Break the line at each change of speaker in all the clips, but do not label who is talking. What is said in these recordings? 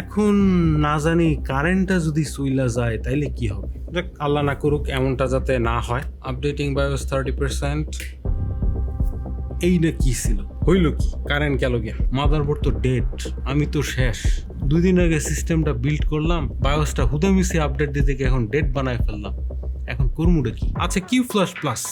এখন না জানি কারেন্টটা যদি সুইলা যায়, তাইলে কি হবে? দেখ আল্লাহ না করুক, এমনটা যাতে না হয়। আপডেটিং বায়োস থার্টি পার্সেন্ট এই না কি ছিল? হইল কি? কারেন্ট গেল গিয়া। মাদারবোর্ড তো ডেট আমি তো শেষ। দুদিন আগে সিস্টেমটা বিল্ড করলাম বায়োসটা হুদামিসি আপডেট দিতে গিয়ে এখন ডেট বানায় ফেললাম। এখন করমুটা কি? আচ্ছা কিউ ফ্লাশ প্লাস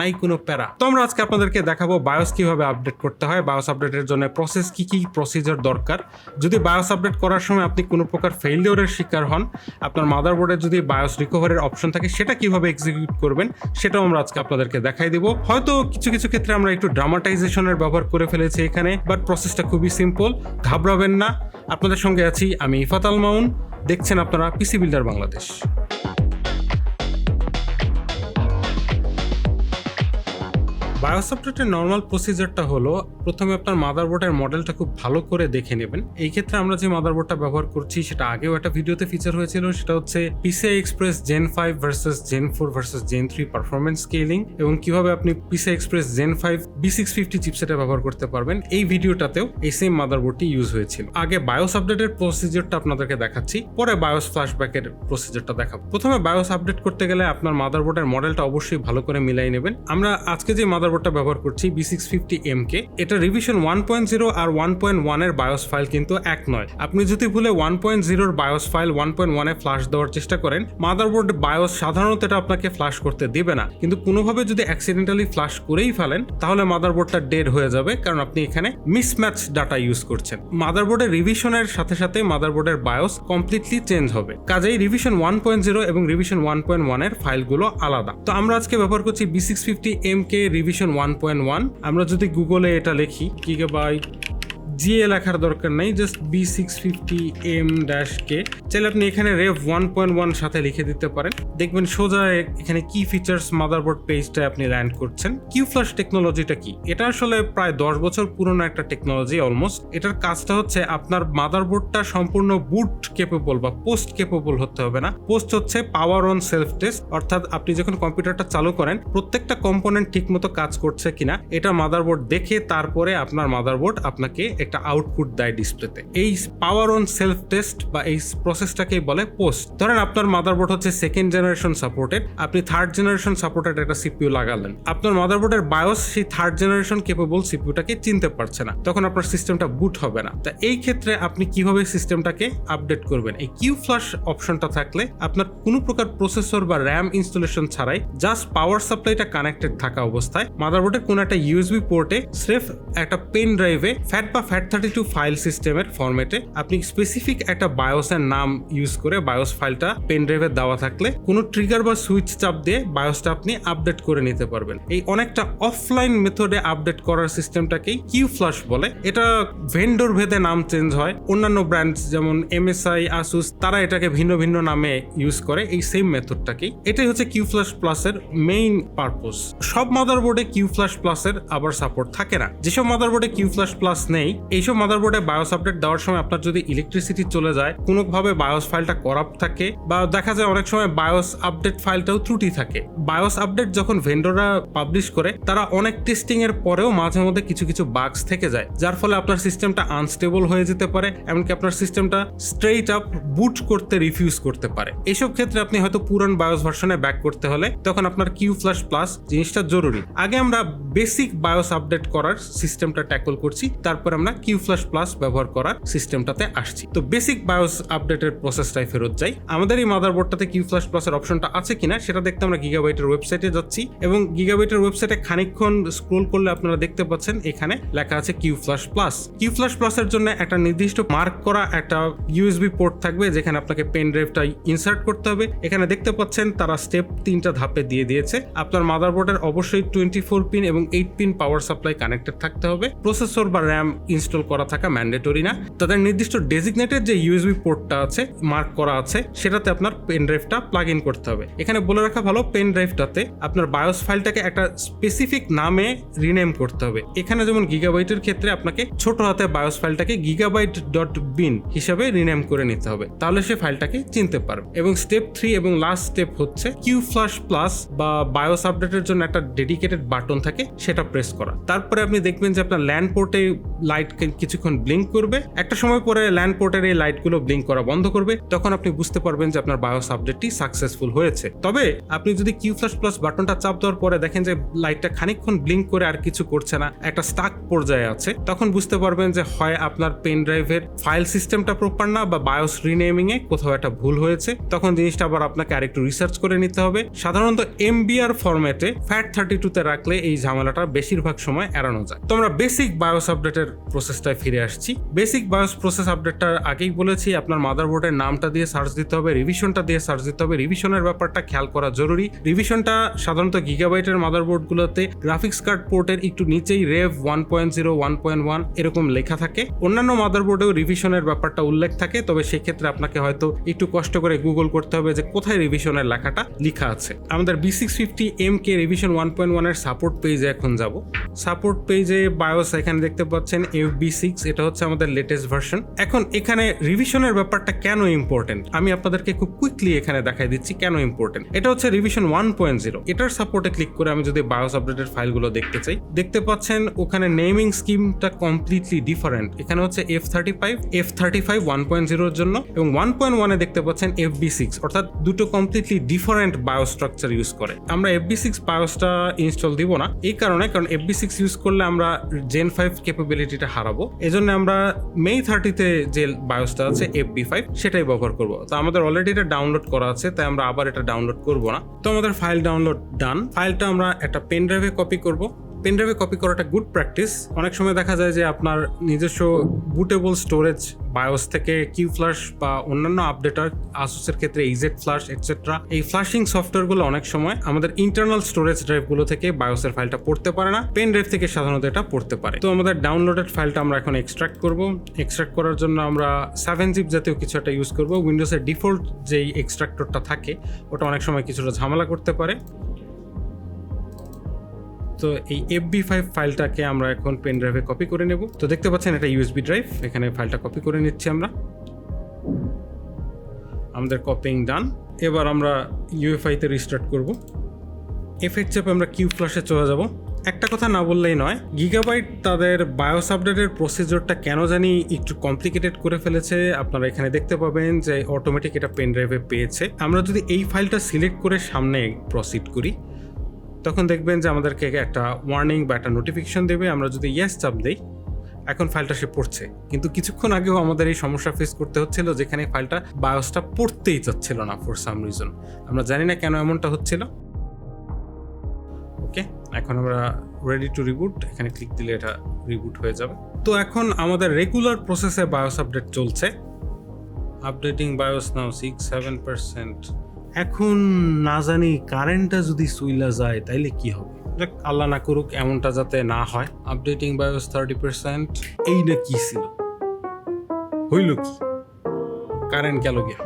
নাই কোনো প্যারা। তো আমরা আজকে আপনাদেরকে দেখাবো বায়োস কীভাবে আপডেট করতে হয় বায়োস আপডেটের জন্য প্রসেস কি কি প্রসিজার দরকার। যদি বায়োস আপডেট করার সময় আপনি কোনো প্রকার ফেইলিওরের শিকার হন, আপনার মাদারবোর্ডে যদি বায়োস রিকভারির অপশন থাকে, সেটা কীভাবে এক্সিকিউট করবেন, সেটাও আমরা আজকে আপনাদেরকে দেখাই দিব। হয়তো কিছু কিছু ক্ষেত্রে আমরা একটু ড্রামাটাইজেশনের ব্যবহার করে ফেলেছি এখানে বাট প্রসেসটা খুবই সিম্পল ঘাবড়াবেন না। আপনাদের সঙ্গে আছি আমি ইফাত আল মাউন, দেখছেন আপনারা PC builder Bangladesh BIOS normal প্রসিজারটা হলো, প্রথমে আপনার মাদারবোর্ডের মডেলটা খুব ভালো করে দেখে নেবেন। এই ক্ষেত্রে আমরা যে মাদারবোর্ডটা ব্যবহার করছি, সেটা আগেও একটা ভিডিওতে ফিচার হয়েছিল, সেটা হচ্ছে PCI express gen five versus gen four versus gen three performance scaling এবং কীভাবে আপনি PCI express gen five B six fifty চিপসেটে ব্যবহার করতে পারবেন। এই ভিডিওটাতেও এই সেম মাদারবোর্ডটি ইউজ হয়েছিল। আগে বায়োস আপডেটের প্রসিজারটা আপনাদেরকে দেখাচ্ছি, পরে বায়োস ফ্ল্যাশব্যাকের প্রসিজারটা দেখাবো। প্রথমে বায়োস আপডেট করতে গেলে আপনার মাদারবোর্ডের মডেলটা অবশ্যই ভালো করে মিলাই নেবেন। আমরা আজকে যে মাদারবোর্ডটা ব্যবহার করছি B six fifty M K এটা রিভিশন ওয়ান পয়েন্ট জিরো আর ওয়ান পয়েন্ট ওয়ানের বায়োস ফাইল কিন্তু এক নয়। আপনি যদি ভুলে ওয়ান পয়েন্ট জিরোর বায়োস ফাইল ওয়ান পয়েন্ট ওয়ানে ফ্লাশ দেওয়ার চেষ্টা করেন মাদারবোর্ড বায়োস সাধারণত এটা আপনাকে ফ্লাশ করতে দেবে না। কিন্তু কোনোভাবে যদি অ্যাক্সিডেন্টালি ফ্লাশ করেই ফেলেন, তাহলে মাদারবোর্ডটা ডেড হয়ে যাবে, কারণ আপনি এখানে মিসম্যাচ ডাটা ইউজ করছেন। মাদারবোর্ডের রিভিশনের সাথে সাথে মাদারবোর্ডের বায়োস কমপ্লিটলি চেঞ্জ হবে। কাজেই রিভিশন ওয়ান পয়েন্ট জিরো এবং রিভিশন ওয়ান পয়েন্ট ওয়ানের ফাইলগুলো আলাদা। তো আমরা আজকে ব্যবহার করছি B six fifty M K revision one point one আমরা যদি গুগলে এটা লিখি গিগাবাইট জিএ লেখার দরকার নেই just B six fifty M dash K চাইলে আপনি এখানে রেভ ওয়ান পয়েন্ট ওয়ান সাথে লিখে দিতে পারেন। দেখবেন সোজা এখানে কি ফিচার্স মাদারবোর্ড পেজটায় আপনি ল্যান্ড করছেন। কিউ ফ্লাশ টেকনোলজিটা কি? এটা আসলে প্রায় দশ বছর পুরনো একটা টেকনোলজি অলমোস্ট এটার কাজটা হচ্ছে আপনার মাদারবোর্ডটা সম্পূর্ণ বুট কেপেবল বা পোস্ট কেপেবল হতে হবে না। পোস্ট হচ্ছে পাওয়ার অন সেলফ টেস্ট অর্থাৎ আপনি যখন কম্পিউটারটা চালু করেন, প্রত্যেকটা কম্পোনেন্ট ঠিকমতো কাজ করছে কিনা, এটা মাদারবোর্ড দেখে তারপরে আপনার মাদারবোর্ড আপনাকে একটা আউটপুট দেয় ডিসপ্লেতে এই পাওয়ার অন সেলফ টেস্ট বা এই প্রসেসটাকেই বলে পোস্ট ধরেন আপনার মাদারবোর্ড হচ্ছে সেকেন্ড জেনারেশন সাপোর্টেড আপনি থার্ড জেনারেশন সাপোর্টেড একটা সিপিইউ লাগালেন। আপনার মাদারবোর্ডের বায়োস সেই থার্ড জেনারেশন কেপেবল সিপিউটাকে চিনতে পারছে না। তখন আপনার সিস্টেমটা বুট হবে না। তা এই ক্ষেত্রে আপনি কীভাবে সিস্টেমটাকে আপডেট করবেন? এই কিউ ফ্লাশ অপশনটা থাকলে আপনার কোনো প্রকার প্রসেসর বা র্যাম ইনস্টলেশন ছাড়াই জাস্ট পাওয়ার সাপ্লাইটা কানেক্টেড থাকা অবস্থায় মাদারবোর্ডের কোনো একটা ইউএসবি পোর্টে স্রেফ একটা পেন ড্রাইভে ফ্যাট বা ফ্যাট থার্টি টু ফাইল সিস্টেমের ফর্মেটে আপনি স্পেসিফিক একটা বায়োসের নাম ইউজ করে বায়োস ফাইলটা পেন ড্রাইভে দেওয়া থাকলে কোনো ট্রিগার বা সুইচ চাপ দিয়ে বায়োসটা আপনি আপডেট করে নিতে পারবেন। এই অনেকটা অফলাইন মেথডে আপডেট করার সিস্টেমটাকেই কিউ ফ্লাশ বলে। এটা ভেন্ডর ভেদে নাম চেঞ্জ হয়। অন্যান্য ব্র্যান্ড যেমন এমএসআই আসুস তারা এটাকে ভিন্ন ভিন্ন নামে ইউজ করে এই সেম মেথডটাকেই এটাই হচ্ছে কিউ ফ্লাশ প্লাসের মেইন পারপোজ সব মাদারবোর্ডে কিউ ফ্লাশ প্লাসের আবার সাপোর্ট থাকে না। যেসব মাদারবোর্ডে কিউ ফ্লাশ প্লাস নেই এইসব মাদারবোর্ডে বায়োস আপডেট দেওয়ার সময় আপনার যদি ইলেকট্রিসিটি চলে যায়, কোনোভাবে বায়োস ফাইলটা করাপ্ট থাকে বা দেখা যায় অনেক সময় বায়োস আপডেট ফাইলটাও ত্রুটি থাকে। বায়োস আপডেট যখন ভেন্ডররা পাবলিশ করে, তারা অনেক টেস্টিং এর পরেও মাঝে মধ্যে কিছু কিছু বাগস থেকে যায়, যার ফলে আপনার সিস্টেমটা আনস্টেবল হয়ে যেতে পারে, এমনকি আপনার সিস্টেমটা স্ট্রেইট আপ বুট করতে রিফিউজ করতে পারে। এইসব ক্ষেত্রে আপনি হয়তো পুরান বায়োস ভার্সনে ব্যাক করতে হলে তখন আপনার কিউ ফ্লাশ প্লাস জিনিসটা জরুরি। আগে আমরা বেসিক বায়োস আপডেট করার সিস্টেমটা ট্যাকল করছি, তারপর আমরা কিউ ফ্লাশ প্লাস ব্যবহার করার সিস্টেমটাতে আসছি। তো বেসিক বায়োস আপডেটের প্রসেসটাই ফেরত যাই। আমাদের এই মাদারবোর্ডটাতে কিউ ফ্লাশ প্লাসের অপশনটা আছে কিনা সেটা দেখতে আমরা গিগাবাইটের ওয়েবসাইটে যাচ্ছি এবং গিগাবাইটের ওয়েবসাইটে খানিকক্ষণ স্ক্রোল করলে আপনারা দেখতে পাচ্ছেন এখানে লেখা আছে Q flash plus Q flash প্লাসের জন্য একটা নির্দিষ্ট মার্ক করা একটা ইউএসবি পোর্ট থাকবে যেখানে আপনাকে পেন ড্রাইভটা ইনসার্ট করতে হবে। এখানে দেখতে পাচ্ছেন তারা স্টেপ তিনটা ধাপে দিয়ে দিয়েছে। আপনার মাদারবোর্ডের অবশ্যই টোয়েন্টি ফোর পিন এবং eight pin power supply connected থাকতে হবে। প্রসেসর বা র্যাম ইনস্টল করা থাকা ম্যান্ডেটরি না। তাদের নির্দিষ্ট ডেজিগনেটেড যে ইউএসবি পোর্টটা আছে, মার্ক করা আছে, সেটাতে আপনার পেন ড্রাইভটা প্লাগ ইন করতে হবে। এখানে বলে রাখা ভালো পেন ড্রাইভটাতে আপনার বায়োস ফাইলটাকে একটা স্পেসিফিক নামে রিনেম করতে হবে। এখানে যেমন গিগাবাইটের ক্ষেত্রে আপনাকে ছোট হাতে বায়োস ফাইলটাকে গিগাবাইট ডট বিন হিসাবে রিনেম করে নিতে হবে। তাহলে সে ফাইলটাকে চিনতে পারবে। এবং স্টেপ থ্রি এবং লাস্ট স্টেপ হচ্ছে কিউ ফ্লাশ প্লাস বা বায়োস আপডেটের জন্য একটা ডেডিকেটেড বাটন থাকে, সেটা প্রেস করা। তারপরে আপনি দেখবেন যে আপনার ল্যান্ড পোর্টে লাইট কিছুক্ষণ ব্লিঙ্ক করবে। একটা সময় পরে ল্যান্ড পোর্টের এই লাইটগুলো ব্লিঙ্ক করা বন্ধ করবে। তখন আপনি বুঝতে পারবেন যে আপনার বায়োস আপডেটটি সাকসেসফুল হয়েছে। তবে আপনি যদি কিউ ফ্লাশ প্লাস বাটনটা চাপ দেওয়ার পরে দেখেন যে লাইটটা খানিকক্ষণ ব্লিঙ্ক করে আর কিছু করছে না, একটা স্টাক পর্যায়ে আছে, তখন বুঝতে পারবেন যে হয় আপনার পেন ড্রাইভের ফাইল সিস্টেমটা প্রপার না বা বায়োস রিনেমিং এ কোথাও একটা ভুল হয়েছে। তখন জিনিসটা আবার আপনাকে আরেকটু রিসার্চ করে নিতে হবে। সাধারণত এমবিআর ফরম্যাটে ফ্যাট থার্টি টুতে রাখলে এই ঝামেলাটা বেশিরভাগ সময় এড়ানো যায়। তোমরা বেসিক বায়োস আপডেটের প্রসেসটায় ফিরে আসছি। বেসিক বায়োস প্রসেস আপডেটটার আগেই বলেছি, আপনার মাদারবোর্ডের নামটা দিয়ে সার্চ দিতে হবে রিভিশনটা দিয়ে সার্চ দিতে হবে রিভিশনের ব্যাপারটা খেয়াল করা জরুরি। রিভিশনটা সাধারণত গিগাবাইটের মাদারবোর্ডগুলোতে গ্রাফিক্স কার্ড পোর্টের একটু নিচেই rev one point zero one point one এরকম লেখা থাকে। অন্যান্য মাদারবোর্ডেও রিভিশনের ব্যাপারটা উল্লেখ থাকে, তবে সেক্ষেত্রে আপনাকে হয়তো একটু কষ্ট করে গুগল করতে হবে যে কোথায় রিভিশনের লেখাটা লেখা আছে। আমাদের B six fifty M K revision one point ওয়ানের সাপোর্ট পেজে এখন যাব। সাপোর্ট পেজে বায়োস এখানে দেখতে পাচ্ছেন এফ বি সিক্স এটা হচ্ছে আমাদের লেটেস্ট ভার্সন এখন এখানে রিভিশনের ব্যাপারটা কেন ইম্পর্টেন্ট আমি আপনাদেরকে খুব কুইকলি এখানে দেখাই দিচ্ছি কেন ইম্পর্টেন্ট এটা হচ্ছে রিভিশন ওয়ান পয়েন্ট জিরো এটার সাপোর্টে ক্লিক করে আমি যদি বায়োস আপডেটের ফাইলগুলো দেখতে চাই, দেখতে পাচ্ছেন ওখানে নেমিং স্কিমটা কমপ্লিটলি ডিফারেন্ট এখানে হচ্ছে F thirty five F thirty five one point জিরোর জন্য এবং ওয়ান পয়েন্ট ওয়ানে দেখতে পাচ্ছেন এফ বি সিক্স অর্থাৎ দুটো completely different bio structure use করে। আমরা এফ বি সিক্স বায়োসটা ইনস্টল দিব না। এই কারণে, কারণ এফ বি সিক্স ইউজ করলে আমরা জেন ফাইভ ক্যাপাবিলিটিটা হারাবো এজন্য আমরা মে থার্টিতে যে বায়োসটা আছে এফ বি ফাইভ সেটাই ব্যবহার করব। তো আমাদের অলরেডি এটা ডাউনলোড করা আছে, তাই আমরা আবার এটা ডাউনলোড করব না। তো আমাদের ফাইল ডাউনলোড ডান ফাইলটা আমরা একটা পেন ড্রাইভে কপি করব। পেন ড্রাইভে কপি করাটা গুড প্র্যাকটিস অনেক সময় দেখা যায় যে আপনার নিজস্ব বুটেবল স্টোরেজ বায়োস থেকে কিউ ফ্লাশ বা অন্যান্য আপডেটার আসুসের ক্ষেত্রে ইজেট ফ্লাশ এটসেট্রা এই ফ্লাশিং সফটওয়্যারগুলো অনেক সময় আমাদের ইন্টারনাল স্টোরেজ ড্রাইভগুলো থেকে বায়োসের ফাইলটা পড়তে পারে না পেন ড্রাইভ থেকে সাধারণত এটা পড়তে পারে। তো আমাদের ডাউনলোডেড ফাইলটা আমরা এখন এক্সট্রাক্ট করব। এক্সট্রাক্ট করার জন্য আমরা সেভেন জিপ জাতীয় কিছু একটা ইউজ করব। উইন্ডোজের ডিফল্ট যেই এক্সট্রাক্টরটা থাকে, ওটা অনেক সময় কিছুটা ঝামেলা করতে পারে। তো এই এফ বি ফাইভ ফাইলটাকে আমরা এখন পেন ড্রাইভে কপি করে নেব। তো দেখতে পাচ্ছেন এটা ইউএসবি ড্রাইভ এখানে ফাইলটা কপি করে নিচ্ছি আমরা। আমাদের কপিং ডান এবার আমরা ইউএফআইতে রিস্টার্ট করব। এফেক্ট চেপে আমরা কিউ ফ্লাশে চলে যাব। একটা কথা না বললেই নয় গিগাবাইট তাদের বায়োস আপডেটের প্রসিজারটা কেন জানি একটু কমপ্লিকেটেড করে ফেলেছে। আপনারা এখানে দেখতে পাবেন যে অটোমেটিক এটা পেন ড্রাইভে পেয়েছে। আমরা যদি এই ফাইলটা সিলেক্ট করে সামনে প্রসিড করি তখন দেখবেন যে আমাদেরকে একটা ওয়ার্নিং বা একটা নোটিফিকেশন দেবে, আমরা যদি ইয়েস চাপ দিই, এখন ফাইলটা সে পড়ছে। কিন্তু কিছুক্ষণ আগেও আমাদের এই সমস্যা ফেস করতে হচ্ছিল, যেখানে ফাইলটা বায়োসটা পড়তেই চাচ্ছিল না ফর সাম রিজন আমরা জানি না কেন এমনটা হচ্ছিল। ওকে, এখন আমরা রেডি টু রিবুট এখানে ক্লিক দিলে এটা রিবুট হয়ে যাবে। তো এখন আমাদের রেগুলার প্রসেসে বায়োস আপডেট চলছে। Updating BIOS now six seven percent এখন না জানি কারেন্টটা যদি সুইলা যায় তাইলে কি হবে? দেখ, আল্লাহ না করুক এমনটা যাতে না হয়। আপডেটিং বায়োস থার্টি পার্সেন্ট এই না কি ছিল? হইল কি? কারেন্ট গেল গিয়া।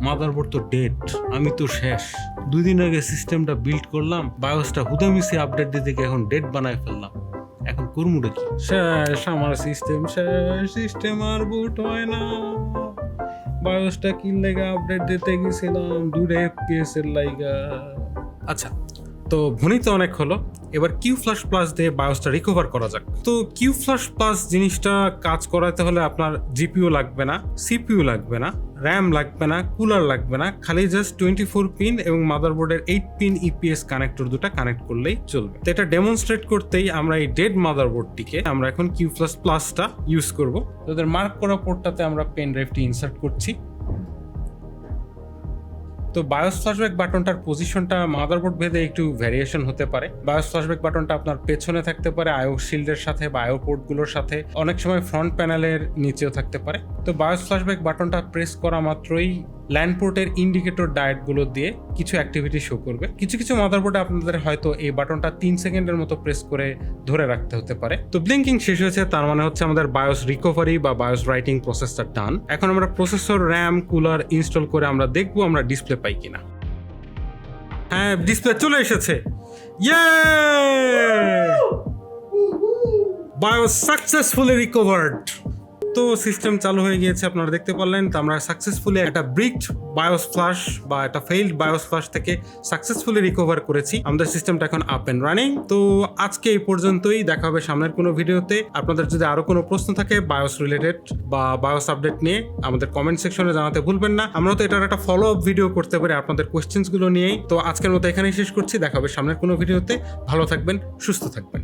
মাদারবোর্ড তো ডেট আমি তো শেষ। দুই দিন আগে সিস্টেমটা বিল্ড করলাম বায়োসটা হুদামিসি আপডেট দিতে গিয়ে এখন ডেট বানায় ফেললাম। এখন করমুটা কি শেষ আমার সিস্টেম শেষ সিস্টেম আর বুট হয় না। বায়োসটা কিনলে আপডেট দিতে গেছিলাম দূরে পেয়েছে লাইগা। আচ্ছা তো ভনি তো অনেক হলো। এবার কিউ ফ্লাশ প্লাস দিয়ে বায়োসটা রিকভার করা যাক। তো কিউ ফ্লাশ প্লাস জিনিসটা কাজ করাতে হলে আপনার জিপিও লাগবে না সিপিইউ লাগবে না র্যাম লাগবে না কুলার লাগবে না, খালি জাস্ট টোয়েন্টি ফোর পিন এবং মাদারবোর্ডের এইট পিন ইপিএস কানেক্টর দুটা কানেক্ট করলেই চলবে। তো এটা ডেমনস্ট্রেট করতেই আমরা এই ডেড মাদারবোর্ডটিকে আমরা এখন কিউ প্লাস প্লাসটা ইউজ করব। তাদের মার্ক করা পোর্টটাতে আমরা পেন ড্রাইভটি ইনসার্ট করছি। তো বায়োস ফ্ল্যাশব্যাক বাটনটার পজিশনটা মাদারবোর্ড ভেদে একটু ভ্যারিয়েশন হতে পারে। বায়োস ফ্ল্যাশব্যাক বাটনটা আপনার পেছনে থাকতে পারে আয়ো শিল্ডের সাথে বা আয়ো পোর্টগুলোর সাথে। অনেক সময় ফ্রন্ট প্যানেলের নিচেও থাকতে পারে। তো বায়োস ফ্ল্যাশব্যাক বাটনটা প্রেস করা মাত্রই ল্যান্ড পোর্টের ইন্ডিকেটর ডায়েটগুলো দিয়ে কিছু অ্যাক্টিভিটি শো করবে। কিছু কিছু মাদারবোর্ডে আপনাদের হয়তো এই বাটনটা তিন সেকেন্ডের মতো প্রেস করে ধরে রাখতে হতে পারে। তো ব্লিঙ্কিং শেষ হয়েছে তার মানে হচ্ছে আমাদের বায়োস রিকভারি বা বায়োস রাইটিং প্রসেসটা ডান এখন আমরা প্রসেসর র্যাম কুলার ইনস্টল করে আমরা দেখব আমরা ডিসপ্লে পাই কিনা। হ্যাঁ ডিসপ্লে চলে এসেছে। ইয়ে বায়োস সাকসেসফুলি রিকভার্ড তো সিস্টেম চালু হয়ে গিয়েছে আপনারা দেখতে পারলেন? তো আমরা সাকসেসফুলি একটা ব্রিকড বায়োস ফ্লাশ বা একটা ফেইল্ড বায়োস ফ্লাশ থেকে সাকসেসফুলি রিকভার করেছি। আমাদের সিস্টেমটা এখন আপ এন্ড রানিং তো আজকে এই পর্যন্তই। দেখা হবে সামনের কোনো ভিডিওতে আপনাদের যদি আরও কোনো প্রশ্ন থাকে বায়োস রিলেটেড বা বায়োস আপডেট নিয়ে, আমাদের কমেন্ট সেকশনে জানাতে ভুলবেন না। আমরা তো এটার একটা ফলো আপ ভিডিও করতে পারি আপনাদের কোয়েশ্চেন্সগুলো নিয়েই। তো আজকের মতো এখানেই শেষ করছি। দেখা হবে সামনের কোনো ভিডিওতে ভালো থাকবেন, সুস্থ থাকবেন।